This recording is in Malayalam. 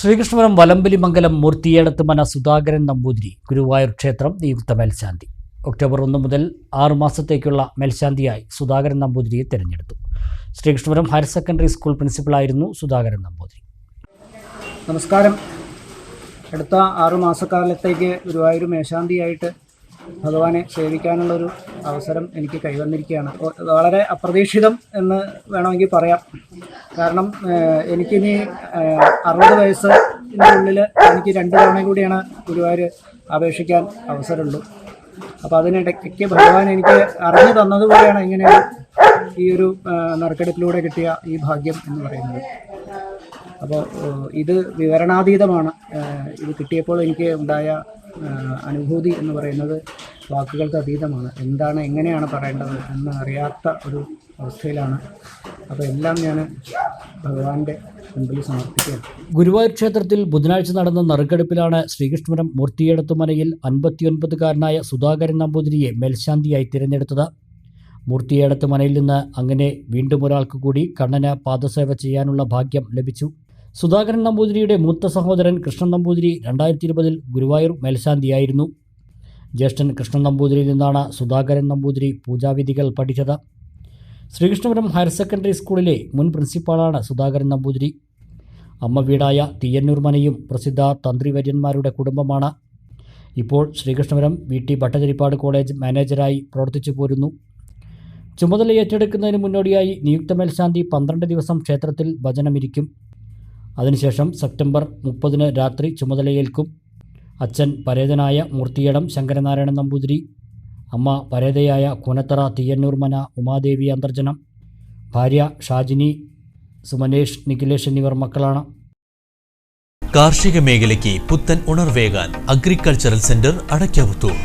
ശ്രീകൃഷ്ണപുരം മൂർത്തിയേടത്ത് മന സുധാകരൻ നമ്പൂതിരി ഗുരുവായൂർ ക്ഷേത്രം നിയുക്ത മേൽശാന്തി. ഒക്ടോബർ ഒന്ന് മുതൽ ആറു മാസത്തേക്കുള്ള മേൽശാന്തിയായി സുധാകരൻ നമ്പൂതിരിയെ തിരഞ്ഞെടുത്തു. ശ്രീകൃഷ്ണപുരം ഹയർ സെക്കൻഡറി സ്കൂൾ പ്രിൻസിപ്പളായിരുന്നു സുധാകരൻ നമ്പൂതിരി. നമസ്കാരം. അടുത്ത ആറു മാസക്കാലത്തേക്ക് ഗുരുവായൂർ മേശാന്തിയായിട്ട് ഭഗവാനെ സേവിക്കാനുള്ളൊരു അവസരം എനിക്ക് കൈവന്നിരിക്കുകയാണ്. വളരെ അപ്രതീക്ഷിതം എന്ന് വേണമെങ്കിൽ പറയാം. കാരണം എനിക്കിനി അറുപത് വയസ്സിന്റെ ഉള്ളിൽ എനിക്ക് രണ്ട് തവണ കൂടിയാണ് ഗുരുവായൂർ അപേക്ഷിക്കാൻ അവസരമുള്ളൂ. അപ്പോൾ അതിനിടയ്ക്ക് ഭഗവാൻ എനിക്ക് അറിഞ്ഞു തന്നതുപോലെയാണ് ഇങ്ങനെ ഈ ഒരു നറുക്കെടുപ്പിലൂടെ കിട്ടിയ ഈ ഭാഗ്യം എന്ന് പറയുന്നത്. അപ്പോൾ ഇത് വിവരണാതീതമാണ്. ഇത് കിട്ടിയപ്പോൾ എനിക്ക് ഉണ്ടായ അനുഭൂതി എന്ന് പറയുന്നത് വാക്കുകൾക്ക് അതീതമാണ്. എന്താണ് എങ്ങനെയാണ് പറയേണ്ടത് എന്ന് അറിയാത്ത ഒരു അവസ്ഥയിലാണ്. അപ്പോൾ എല്ലാം ഞാൻ ഭഗവാന്റെ മുമ്പിൽ സമർപ്പിക്കുകയാണ്. ഗുരുവായൂർ ക്ഷേത്രത്തിൽ ബുധനാഴ്ച നടന്ന നറുക്കെടുപ്പിലാണ് ശ്രീകൃഷ്ണപുരം മൂർത്തിയേടത്തുമനയിൽ അൻപത്തിയൊൻപതുകാരനായ സുധാകരൻ നമ്പൂതിരിയെ മേൽശാന്തിയായി തിരഞ്ഞെടുത്തത്. മൂർത്തിയേടത്ത് മനയിൽ നിന്ന് അങ്ങനെ വീണ്ടും ഒരാൾക്ക് കൂടി കണ്ണന് പാദസേവ ചെയ്യാനുള്ള ഭാഗ്യം ലഭിച്ചു. സുധാകരൻ നമ്പൂതിരിയുടെ മൂത്ത സഹോദരൻ കൃഷ്ണൻ നമ്പൂതിരി രണ്ടായിരത്തി ഇരുപതിൽ ഗുരുവായൂർ മേൽശാന്തിയായിരുന്നു. ജ്യേഷ്ഠൻ കൃഷ്ണൻ നമ്പൂതിരിയിൽ നിന്നാണ് സുധാകരൻ നമ്പൂതിരി പൂജാവിധികൾ പഠിച്ചത്. ശ്രീകൃഷ്ണപുരം ഹയർ സെക്കൻഡറി സ്കൂളിലെ മുൻ പ്രിൻസിപ്പാളാണ് സുധാകരൻ നമ്പൂതിരി. അമ്മ വീടായ തീയന്നൂർ മനയും പ്രസിദ്ധ തന്ത്രിവര്യന്മാരുടെ കുടുംബമാണ്. ഇപ്പോൾ Sreekrishnapuram V T Bhattathiripad college മാനേജരായി പ്രവർത്തിച്ചു പോരുന്നു. ചുമതല ഏറ്റെടുക്കുന്നതിന് മുന്നോടിയായി നിയുക്ത മേൽശാന്തി പന്ത്രണ്ട് ദിവസം ക്ഷേത്രത്തിൽ ഭജനമിരിക്കും. അതിനുശേഷം സെപ്റ്റംബർ മുപ്പതിന് രാത്രി ചുമതലയേൽക്കും. അച്ഛൻ പരേതനായ മൂർത്തിയടം ശങ്കരനാരായണൻ നമ്പൂതിരി അമ്മ പരേതയായ കൂനത്തറ തീയന്നൂർമന ഉമാദേവി അന്തർജനം ഭാര്യ ഷാജിനി സുമനേഷ് നിഖിലേഷ് എന്നിവർ മക്കളാണ്. കാർഷിക മേഖലയ്ക്ക് പുത്തൻ ഉണർവേകാൻ അഗ്രികൾച്ചറൽ സെന്റർ അടയ്ക്കാവുത്തൂർ